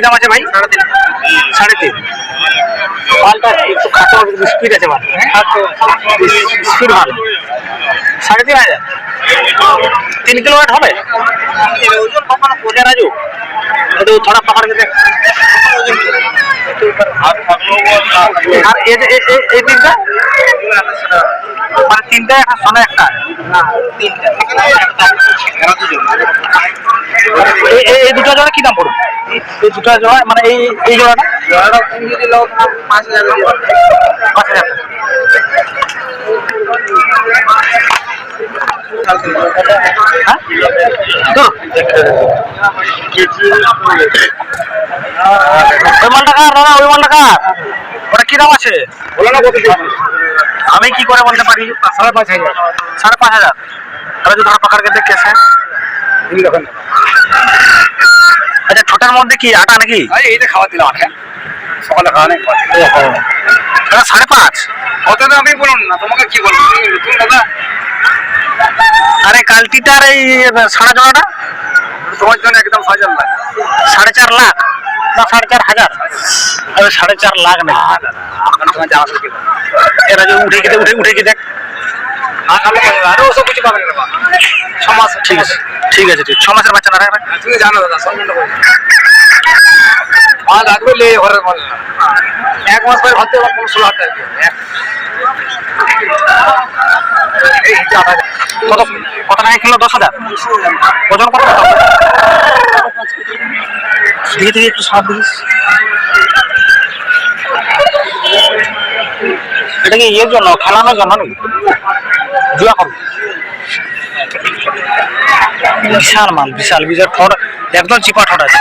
কি দাম আছে ভাই? সাড়ে তিন। সাড়ে তিন পালটা একটু খাটো স্পিড আছে ভালো স্পিড ভালো। সাড়ে তিন হাজার। তিন কিলোমিটার হবে? ওজন রাজু একটু থোড়া পাহাড় গেছে আর এই দিনটা মানে তিনটা একটা সোনা একটা। এই দুটো জন্য কি দাম পড়বে? এই দুটো জোড়া মানে এই এই জোড়াটা? পাঁচ হাজার পাঁচ হাজার হ্যাঁ ওই মালটা কার দাদা? ওই মালটা কার? ওটা কি দাম আছে? বলো না কত আমি কি করে বলতে পারি? সাড়ে পাঁচ হাজার। সাড়ে পাঁচ হাজার। তাহলে যদি ধরো পাকার কেটে কেসে ছোটার মধ্যে কি আটা নাকি? এইটা খাওয়া দিলাম আটকা। সকালে খাওয়া নেই সাড়ে পাঁচ? কত দামই বলুন না তোমাকে কি বলব? তুমি দাদা। আরে কালটিটার এই সাড়ে জোড়াটা তোমার জন্য একদম সাজাল না সাড়ে চার লাখ? না সাড়ে চার হাজার। আরে সাড়ে চার লাখ না। তোমার যাওয়া এরা যে উঠে গিয়ে উঠে উঠে গিয়ে দেখ আরও ওসব কিছু পাবেন না। ছ মাস ঠিক আছে ঠিক আছে ছ মাসের বাচ্চা না রাখ। তুমি জানো দাদা মাল লে ঘরের মাল এক মাস পরে ভাবতে পারব ষোলো হাজার টাকা। কত কত টাকা কিলো দশ হাজার? ওজন কত দিয়ে থেকে একটু সাপ দিস। এটা কি ইয়ের জন্য? খেলানোর জন্য নাকি? জুয়া করো। বিশাল মাল বিশাল। বিশাল ঠোঁট একদম চিপা ঠোঁট আছে।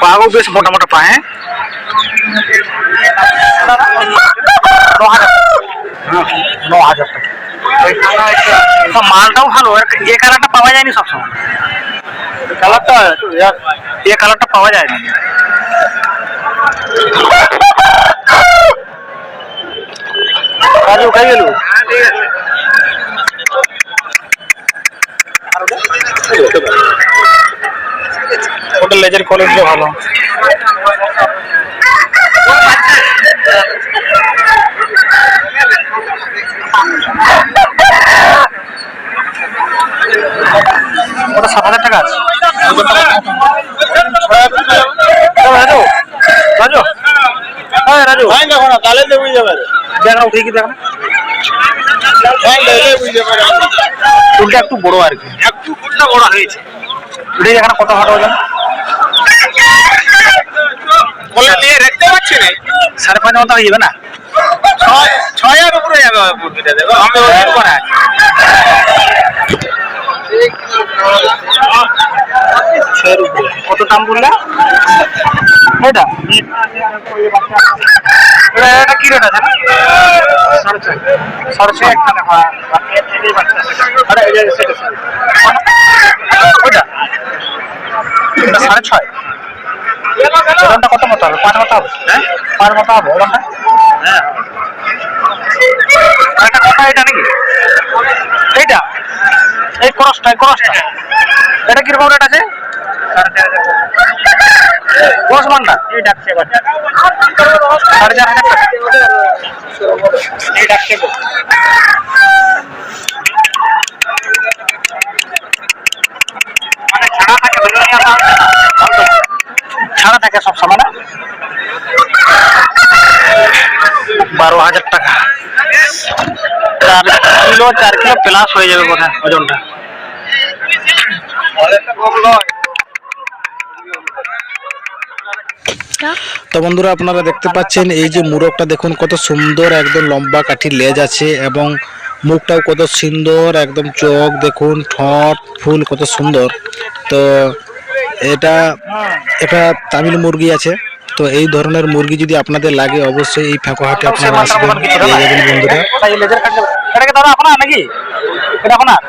পাগও বেশ মোটা মোটা পা হ্যাঁ? ন হাজার টাকা। মালটাও ভালো এ কালারটা পাওয়া যায়নি সবসময়। কালারটা এ কালারটা পাওয়া যায়নি। কাজু গেল? ওটা লেজের কোয়ালিটি ভালো। ওটা সাত হাজার টাকা আছে। রাজু রাজু। হ্যাঁ রাজু। ভাই দেখো না তাহলে তো বুঝে যাবে দেখ না উঠে কি না। ভাই দেখলে বুঝে যাবে চুলটা একটু বড় আর কি। একটু ফুলটা বড় হয়েছে। উঠে দেখ না কত হাঁটা ওজন বলে নিয়ে রাখতে পারছি না। সাড়ে পাঁচ মতো হয়ে যাবে না? ছয় ছয়ের উপরে যাবে মুরগিটা দেবো আমি ওজন করে। কত দাম বললে? এটা। এটা কি রেট আছে সাড়ে ছয় একটা সাড়ে ছয়। ওজনটা কত মতো হবে? পাঁচ মতো হবে? হ্যাঁ? পাঁচ মতো হবে ওজনটা? হ্যাঁ। এটা কত এটা নাকি? এইটা? এই ক্রসটা ক্রসটা। এটা কীরকম রেট আছে? এই ডাকছে সাড়ে চার হাজার টাকা। এই ডাকছে মানে ছাড়া থাকে নিয়ে। ছাড়া সব সময় বারো হাজার টাকা। চার কিলো চার কিলো প্লাস হয়ে যাবে হয় ওজনটা। তো বন্ধুরা আপনারা দেখতে পাচ্ছেন এই যে মুরগটা দেখুন কত সুন্দর একদম লম্বা কাঠি লেজ আছে এবং মুখটাও কত সুন্দর একদম চোখ দেখুন ঠট ফুল কত সুন্দর। তো এটা এটা তামিল মুরগি আছে। তো এই ধরনের মুরগি যদি আপনাদের লাগে অবশ্যই এই ফাঁকোহাটে আপনারা আসবেন। পেয়ে যাবেন বন্ধুরা। তাই লেজার কাটলে এটা কি দাদা আপনার নাকি? এটা আপনার?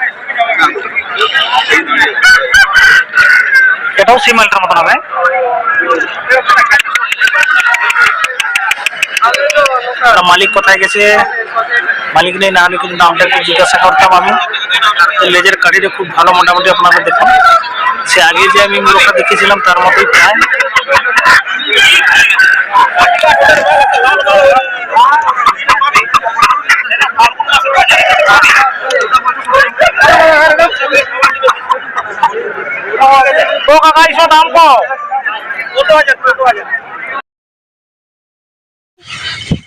এটাও সিমেন্টের মতন হবে। মালিক কোথায় গেছে? মালিক নেই, না কিন্তু দামটা জিজ্ঞাসা করতাম আমি। লেজের কাঠিটা খুব ভালো মোটামুটি আপনারা দেখুন। সে আগে যে আমি মোরগটা দেখেছিলাম তার মতোই প্রায়। ও কাকা দাম কম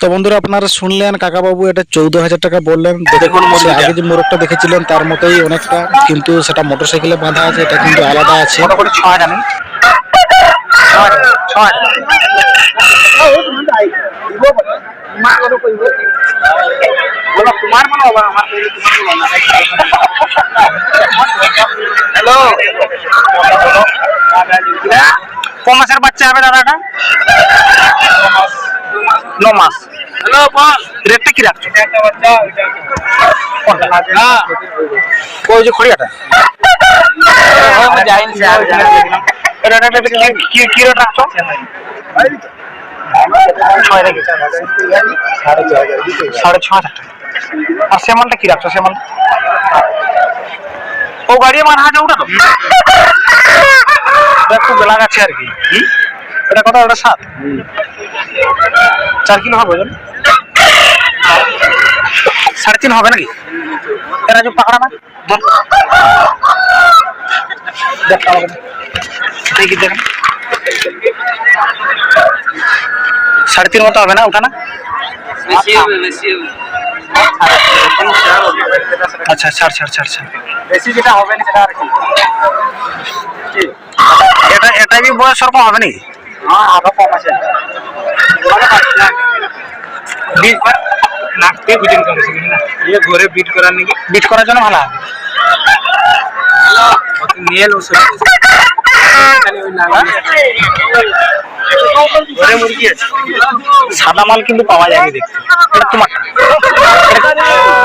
তো বন্ধুরা আপনারা শুনলেন কাকাবাবু এটা চৌদ্দ হাজার টাকা বললেন। দেখুন আগে যে মোরগটা দেখেছিলেন তার মতোই অনেকটা কিন্তু সেটা মোটরসাইকেলে বাঁধা আছে এটা কিন্তু আলাদা আছে। তোমার মনে হবে আমার হ্যালো ক মাসের বাচ্চা হবে দাদাটা ন মাস হ্যালো বল রেটটা কি রাখছো? ওই যে খড়িয়াটা। এটা- সাড়ে ছ আর সেমনটা কি রাখছো সেমন ও গাড়ি মার হাজার ওটা তো একটু বেলা আর কি এটা কত ওটা সাত চার কিলো হবে ওজন সাড়ে তিন হবে নাকি এরা যে পাকড়া না। দেখ। দেখি? সাড়ে তিন মতো হবে না ওটা না? আচ্ছা। ছাড় ছাড় ছাড় ছাড়। বেশি যেটা হবে না সেটা আর কি? এটা এটা কি বয়স ওরকম হবে নাকি? হ্যাঁ আরও কম আছে। বিট না? ইয়ে ঘরে বিট করার নাকি? বিট করার জন্য ভালো হবে। নিয়ে লো ওই নালা ঘরে মুরগি আছে সাদা মাল কিন্তু পাওয়া যায়নি দেখতে। তোমার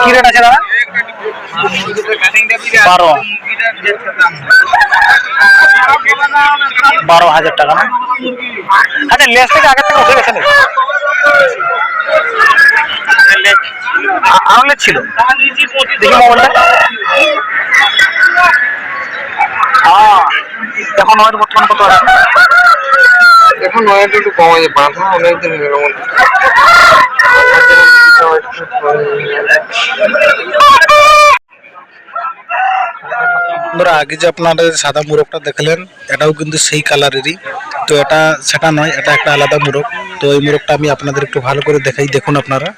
কি রেট আছে দাদা? বারো। বারো হাজার টাকা না? আচ্ছা লেস থেকে আগের থেকে উঠে গেছে আরও ছিল। দেখি মোবাইলটা হ্যাঁ এখন হয়তো বর্তমান কত আছে? এখন ওয়েট একটু কম আছে বাঁধা অনেকদিন হয়ে গেল বন্ধুরা আগে যে আপনারা সাদা মুরগটা দেখলেন এটাও কিন্তু সেই কালারেরই। তো এটা সেটা নয় এটা একটা আলাদা মুরগ। তো এই মুরগটা আমি আপনাদের একটু ভালো করে দেখাই দেখুন আপনারা।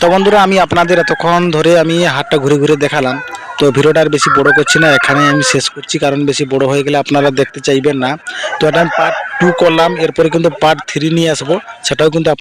তো বন্ধুরা আমি আপনাদের এতক্ষণ ধরে আমি হাটটা ঘুরে ঘুরে দেখালাম। তো ভিডিওটা আর বেশি বড় করছি না, এখানে আমি শেষ করছি, কারণ বেশি বড় হয়ে গেলে আপনারা দেখতে চাইবেন না। তো এটা আমি পার্ট টু করলাম, এরপরে কিন্তু পার্ট থ্রি নিয়ে আসব, সেটাও কিন্তু